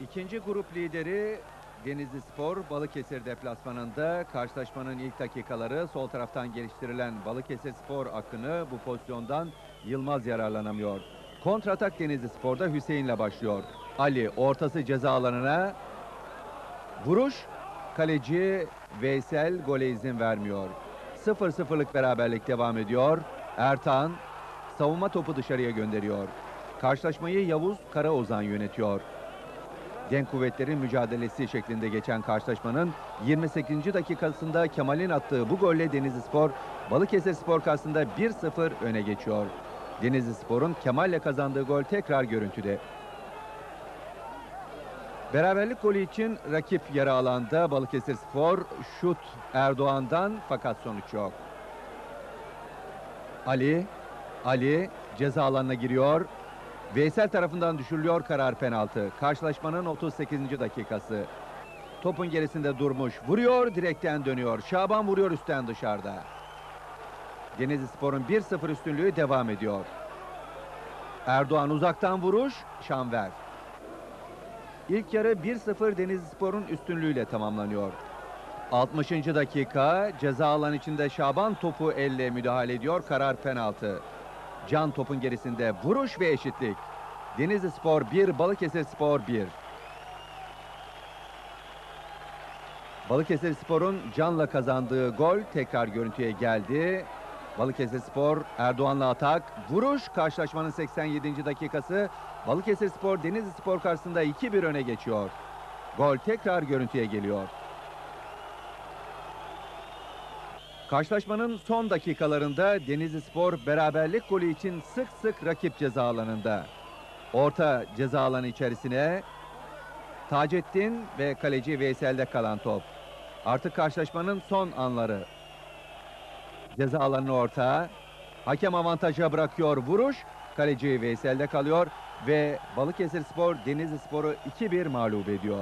İkinci grup lideri Denizli Spor Balıkesir deplasmanında karşılaşmanın ilk dakikaları sol taraftan geliştirilen Balıkesir Spor akını bu pozisyondan Yılmaz yararlanamıyor. Kontratak Denizli Spor'da Hüseyin'le başlıyor. Ali ortası ceza alanına vuruş kaleci Veysel gole izin vermiyor. 0-0'lık beraberlik devam ediyor. Ertan savunma topu dışarıya gönderiyor. Karşılaşmayı Yavuz Karaozan yönetiyor. Genç kuvvetlerin mücadelesi şeklinde geçen karşılaşmanın 28. dakikasında Kemal'in attığı bu golle Denizli Spor, Balıkesir Spor karşısında 1-0 öne geçiyor. Denizli Spor'un Kemal'le kazandığı gol tekrar görüntüde. Beraberlik golü için rakip yarı alanda Balıkesir Spor şut Erdoğan'dan fakat sonuç yok. Ali, Ali ceza alanına giriyor. Veysel tarafından düşürülüyor karar penaltı. Karşılaşmanın 38. dakikası. Topun gerisinde durmuş. Vuruyor direkten dönüyor. Şaban vuruyor üstten dışarıda. Denizli Spor'un 1-0 üstünlüğü devam ediyor. Erdoğan uzaktan vuruş. Şanver. İlk yarı 1-0 Denizli Spor'un üstünlüğüyle tamamlanıyor. 60. dakika ceza alan içinde Şaban topu elle müdahale ediyor. Karar penaltı. Can topun gerisinde vuruş ve eşitlik. Denizli Spor 1, Balıkesir Spor 1. Balıkesir Spor'un Can'la kazandığı gol tekrar görüntüye geldi. Balıkesir Spor Erdoğan'la atak. Vuruş karşılaşmanın 87. dakikası. Balıkesir Spor Denizli Spor karşısında 2-1 öne geçiyor. Gol tekrar görüntüye geliyor. Karşılaşmanın son dakikalarında Denizli Spor beraberlik golü için sık sık rakip ceza alanında. Orta ceza alanı içerisine Taceddin ve kaleci Veysel'de kalan top. Artık karşılaşmanın son anları. Ceza alanı orta. Hakem avantaja bırakıyor vuruş. Kaleci Veysel'de kalıyor ve Balıkesir Spor Denizli Spor'u 2-1 mağlup ediyor.